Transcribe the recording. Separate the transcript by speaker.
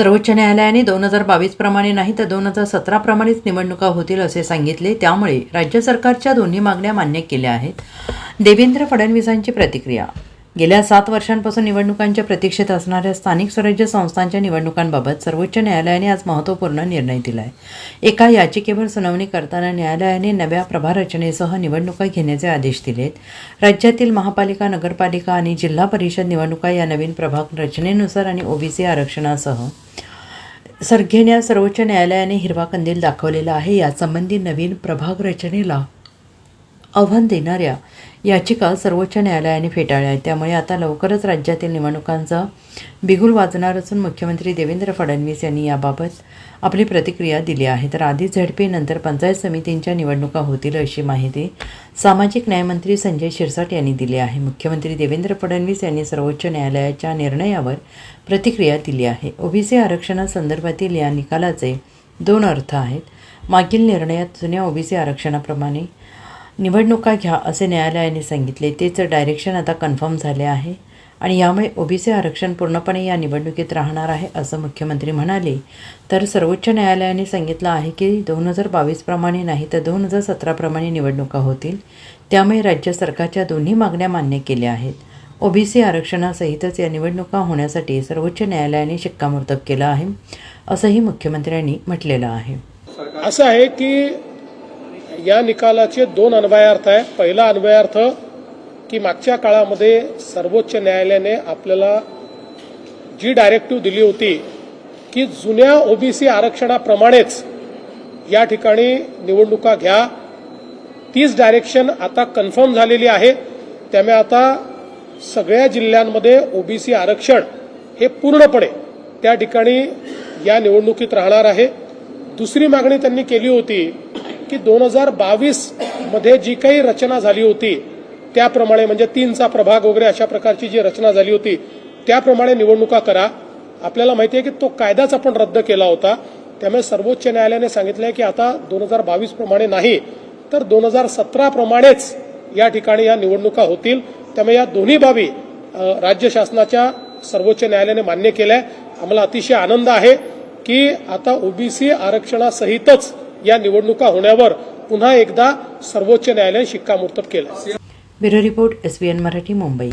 Speaker 1: सर्वोच्च न्यायालयाने दोन हजार बावीस प्रमाणे नाही तर दोन हजार सतरा प्रमाणेच निवडणुका होतील असे सांगितले. त्यामुळे राज्य सरकारच्या दोन्ही मागण्या मान्य केल्या आहेत. देवेंद्र फडणवीसांची प्रतिक्रिया. गेल्या सात वर्षांपासून निवडणुकांच्या प्रतीक्षेत असणाऱ्या स्थानिक स्वराज्य संस्थांच्या निवडणुकांबाबत सर्वोच्च न्यायालयाने आज महत्त्वपूर्ण निर्णय दिला आहे एका याचिकेवर सुनावणी करताना न्यायालयाने नव्या प्रभारचनेसह निवडणुका घेण्याचे आदेश दिलेत. राज्यातील महापालिका नगरपालिका आणि जिल्हा परिषद निवडणुका या नवीन प्रभाग रचनेनुसार आणि ओबीसी आरक्षणासह सर घेण्यास सर्वोच्च न्यायालयाने हिरवा कंदील दाखवलेला आहे. यासंबंधी नवीन प्रभाग रचनेला आव्हान देणाऱ्या याचिका सर्वोच्च न्यायालयाने फेटाळल्या आहेत. त्यामुळे आता लवकरच राज्यातील निवडणुकांचा बिगुल वाजणार असून मुख्यमंत्री देवेंद्र फडणवीस यांनी याबाबत आपली प्रतिक्रिया दिली आहे. तर आधी झडपी नंतर पंचायत समितींच्या निवडणुका होतील अशी माहिती सामाजिक न्यायमंत्री संजय शिरसाट यांनी दिली आहे. मुख्यमंत्री देवेंद्र फडणवीस यांनी सर्वोच्च न्यायालयाच्या निर्णयावर प्रतिक्रिया दिली आहे. ओबीसी आरक्षणासंदर्भातील या निकालाचे दोन अर्थ आहेत. मागील निर्णयात जुन्या ओबीसी आरक्षणाप्रमाणे निवडणुका घ्या असे न्यायालयाने सांगितले. तेच डायरेक्शन आता कन्फर्म झाले आहे. आणि यामुळे ओबीसी आरक्षण पूर्णपणे या निवडणुकीत राहणार आहे असं मुख्यमंत्री म्हणाले. तर सर्वोच्च न्यायालयाने सांगितलं आहे की दोन हजार बावीसप्रमाणे नाही तर दोन हजार सतराप्रमाणे निवडणुका होतील. त्यामुळे राज्य सरकारच्या दोन्ही मागण्या मान्य केल्या आहेत. ओबीसी आरक्षणासहितच या निवडणुका होण्यासाठी सर्वोच्च न्यायालयाने शिक्कामोर्तब केलं आहे असंही मुख्यमंत्र्यांनी म्हटलेलं आहे.
Speaker 2: असं आहे की या निकालाचे दोन अन्वयार्थ आहे. पहिला अन्वयार्थ की मागच्या काळामध्ये सर्वोच्च न्यायालयाने आपल्याला जी डायरेक्टिव्ह दिली होती की जुन्या ओबीसी आरक्षणाप्रमाणेच या ठिकाणी निवडणुका घ्या. तीच डायरेक्शन आता कन्फर्म झालेली आहे. त्यामुळे आता सगळ्या जिल्ह्यांमध्ये ओबीसी आरक्षण हे पूर्णपणे त्या ठिकाणी या निवडणुकीत राहणार आहे. दुसरी मागणी त्यांनी केली होती की दोन हजार बावीसमध्ये जी काही रचना झाली होती त्याप्रमाणे म्हणजे तीनचा प्रभाग वगैरे अशा प्रकारची जी रचना झाली होती त्याप्रमाणे निवडणुका करा. आपल्याला माहिती आहे की तो कायदाच आपण रद्द केला होता. त्यामुळे सर्वोच्च न्यायालयाने सांगितलंय की आता दोन हजार बावीस प्रमाणे नाही तर दोन हजार सतरा प्रमाणेच या ठिकाणी या निवडणुका होतील. त्यामुळे या दोन्ही बाबी राज्य शासनाच्या सर्वोच्च न्यायालयाने मान्य केल्या. आम्हाला अतिशय आनंद आहे की आता ओबीसी आरक्षणासहितच या निवडणुका होण्यावर पुन्हा एकदा सर्वोच्च न्यायालयाने शिक्कामोर्तब केलं.
Speaker 1: Bureau report S B N Marathi Mumbai.